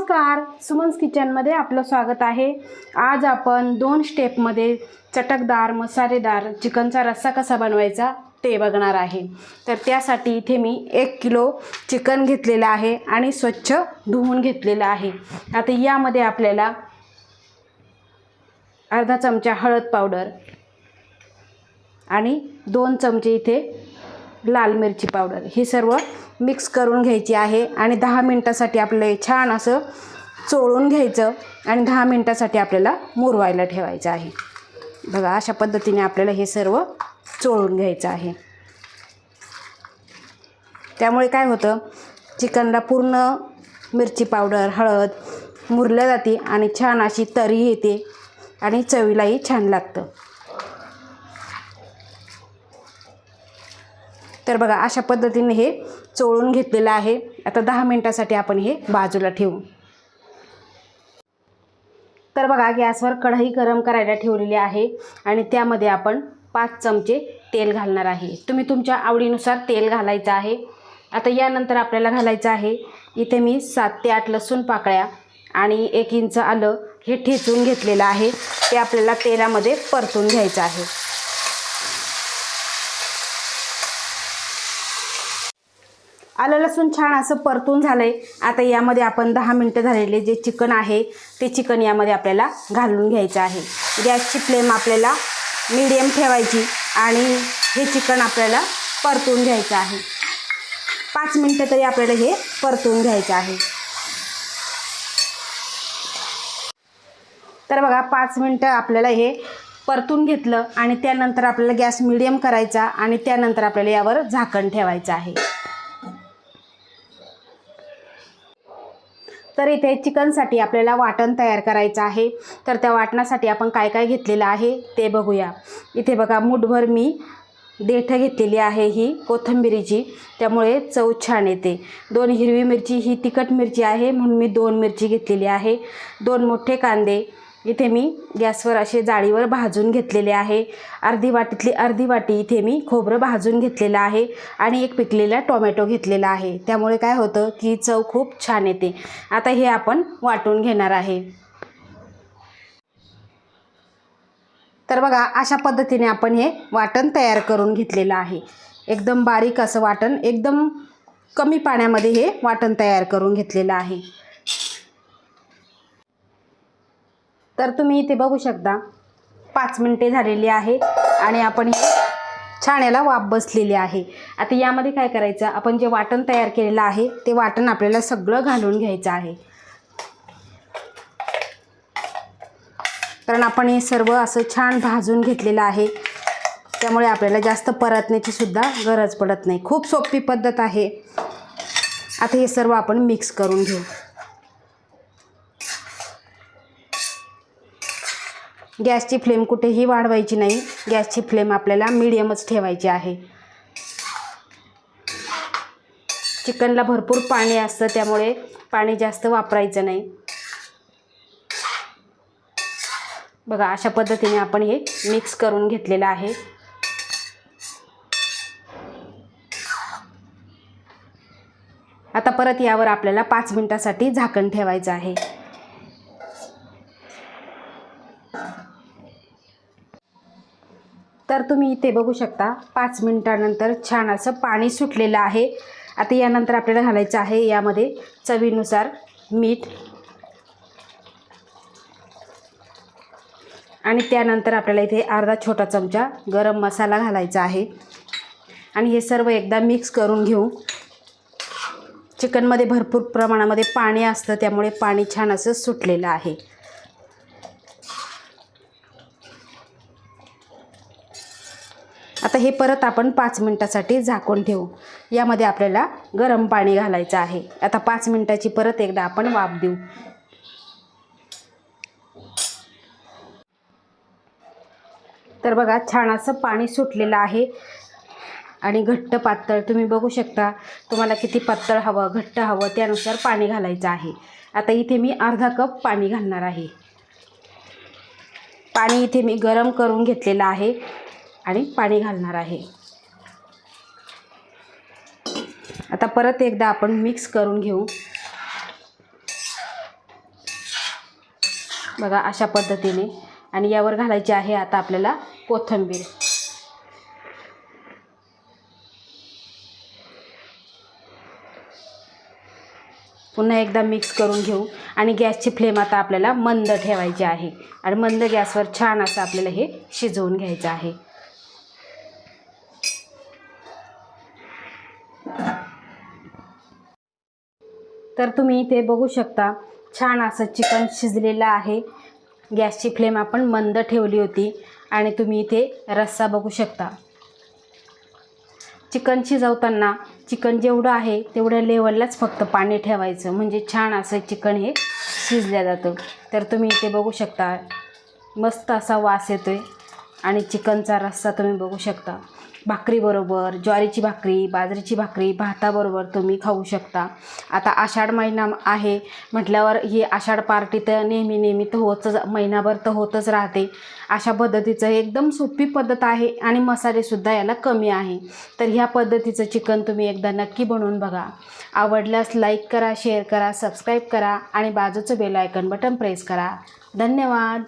नमस्कार. सुमन्स किचनमध्ये आपलं स्वागत आहे. आज आपण दोन स्टेपमध्ये चटकदार मसालेदार चिकनचा रस्सा कसा बनवायचा ते बघणार आहे. तर त्यासाठी इथे मी एक किलो चिकन घेतलेलं आहे आणि स्वच्छ धुवून घेतलेलं आहे. आता यामध्ये आपल्याला अर्धा चमचा हळद पावडर आणि दोन चमचे इथे लाल मिरची पावडर. ही सर्व मिक्स करून घ्यायची आहे आणि दहा मिनटासाठी आपलं हे छान असं चोळून घ्यायचं आणि दहा मिनटासाठी आपल्याला मुरवायला ठेवायचं आहे. बघा अशा पद्धतीने आपल्याला हे सर्व चोळून घ्यायचं आहे. त्यामुळे काय होतं चिकनला पूर्ण मिरची पावडर हळद मुरल्या जाते आणि छान अशी तरी येते आणि चवीलाही छान लागतं. तर बघा अशा पद्धतीने हे चोळून घेतलेलं आहे. आता दहा मिनटासाठी आपण हे बाजूला ठेवू. तर बघा गॅसवर कढई गरम करायला ठेवलेली आहे आणि त्यामध्ये आपण पाच चमचे तेल घालणार आहे. तुम्ही तुमच्या आवडीनुसार तेल घालायचं आहे. आता यानंतर आपल्याला घालायचं आहे इथे मी सात ते आठ लसूण पाकळ्या आणि एक इंच आलं हे ठेचून घेतलेलं आहे. ते आपल्याला तेलामध्ये परतून घ्यायचं आहे. आलं लसूण छान असं परतून झालं आहे आता यामध्ये आपण दहा मिनटं झालेले जे चिकन आहे ते चिकन यामध्ये आपल्याला घालून घ्यायचं आहे. गॅसची फ्लेम आपल्याला मीडियम ठेवायची आणि हे चिकन आपल्याला परतून घ्यायचं आहे. पाच मिनटं तरी आपल्याला हे परतून घ्यायचं आहे. तर बघा पाच मिनटं आपल्याला हे परतून घेतलं आणि त्यानंतर आपल्याला गॅस मिडियम करायचा आणि त्यानंतर आपल्याला यावर झाकण ठेवायचं आहे. तर इथे चिकनसाठी आपल्याला वाटण तयार करायचं आहे. तर त्या वाटणासाठी आपण काय काय घेतलेलं आहे ते बघूया. इथे बघा मुठभर मी देठं घेतलेली आहे ही कोथंबिरीची त्यामुळे चव छान येते. दोन हिरवी मिरची ही तिखट मिरची आहे म्हणून मी दोन मिरची घेतलेली आहे. दोन मोठे कांदे इथे मी गॅसवर असे जाळीवर भाजून घेतलेले आहे. अर्धी वाटीतली अर्धी वाटी इथे मी खोबरं भाजून घेतलेलं आहे आणि एक पिकलेला टोमॅटो घेतलेला आहे. त्यामुळे काय होतं की चव खूप छान येते. आता हे आपण वाटून घेणार आहे. तर बघा अशा पद्धतीने आपण हे वाटण तयार करून घेतलेलं आहे. एकदम बारीक असं वाटण एकदम कमी पाण्यामध्ये हे वाटण तयार करून घेतलेलं आहे. तर तुम्ही इथे बघू शकता. पाच मिनटे झालेली आहे आणि आपण हे छान याला वाफ बसलेली आहे. आता यामध्ये काय करायचं? आपण जे वाटण तयार केलेलं आहे ते वाटण आपल्याला सगळं घालून घ्यायचं आहे. कारण आपण हे सर्व असं छान भाजून घेतलेलं आहे. त्यामुळे आपल्याला जास्त परतण्याची सुद्धा गरज पडत नाही. खूप सोपी पद्धत आहे. आता हे सर्व आपण मिक्स करून घेऊ. गॅसची फ्लेम कुठेही वाढवायची नाही. गॅसची फ्लेम आपल्याला मीडियमच ठेवायची आहे. चिकनला भरपूर पाणी असतं त्यामुळे पाणी जास्त वापरायचं नाही. बघा अशा पद्धतीने आपण हे मिक्स करून घेतलेलं आहे. आता परत यावर आपल्याला पाच मिनटासाठी झाकण ठेवायचं आहे. तर तुम्ही इथे बघू शकता पाच मिनटानंतर छान असं पाणी सुटलेलं आहे. आता यानंतर आपल्याला घालायचं आहे यामध्ये चवीनुसार मीठ आणि त्यानंतर आपल्याला इथे अर्धा छोटा चमचा गरम मसाला घालायचा आहे. आणि हे सर्व एकदा मिक्स करून घेऊ. चिकनमध्ये भरपूर प्रमाणामध्ये पाणी असतं त्यामुळे पाणी छान असं सुटलेलं आहे. आता हे परत आपण पाच मिनटासाठी झाकून ठेवू. यामध्ये आपल्याला गरम पाणी घालायचं आहे. आता पाच मिनटाची परत एकदा आपण वाफ देऊ. तर बघा छान असं पाणी सुटलेलं आहे. आणि घट्ट पातळ तुम्ही बघू शकता तुम्हाला किती पातळ हवं घट्ट हवं त्यानुसार पाणी घालायचं आहे. आता इथे मी अर्धा कप पाणी घालणार आहे. पाणी इथे मी गरम करून घेतलेलं आहे. आणि पाणी घालणार आहे. आता परत एकदा आपण मिक्स करून घेऊ. बघा अशा पद्धतीने. आणि यावर घालायची आहे आता आपल्याला कोथिंबीर. पुन्हा एकदा मिक्स करून घेऊ. आणि गॅसची फ्लेम आता आपल्याला मंद ठेवायची आहे. आणि मंद गॅसवर छान असं आपल्याला हे शिजवून घ्यायचं आहे. तर तुम्ही इथे बघू शकता छान असं चिकन शिजलेलं आहे. गॅसची फ्लेम आपण मंद ठेवली होती आणि तुम्ही इथे रस्सा बघू शकता. चिकन शिजवताना चिकन जेवढं आहे तेवढ्या लेवललाच फक्त पाणी ठेवायचं. म्हणजे छान असं चिकन हे शिजलं जातं. तर तुम्ही इथे बघू शकता मस्त असा वास येतो आहे आणि चिकनचा रस्सा तुम्ही बघू शकता. भाकरीबरोबर ज्वारीची भाकरी बाजरीची भाकरी भाताबरोबर तुम्ही खाऊ शकता. आता आषाढ महिना आहे म्हटल्यावर ही आषाढ पार्टी तर नेहमी नेहमी तर होतच महिनाभर तर होतच राहते. अशा पद्धतीचं एकदम सोपी पद्धत आहे आणि मसालेसुद्धा याला कमी आहे. तर ह्या पद्धतीचं चिकन तुम्ही एकदा नक्की बनवून बघा. आवडल्यास लाईक करा शेअर करा सबस्क्राईब करा आणि बाजूचं बेल आयकन बटन प्रेस करा. धन्यवाद!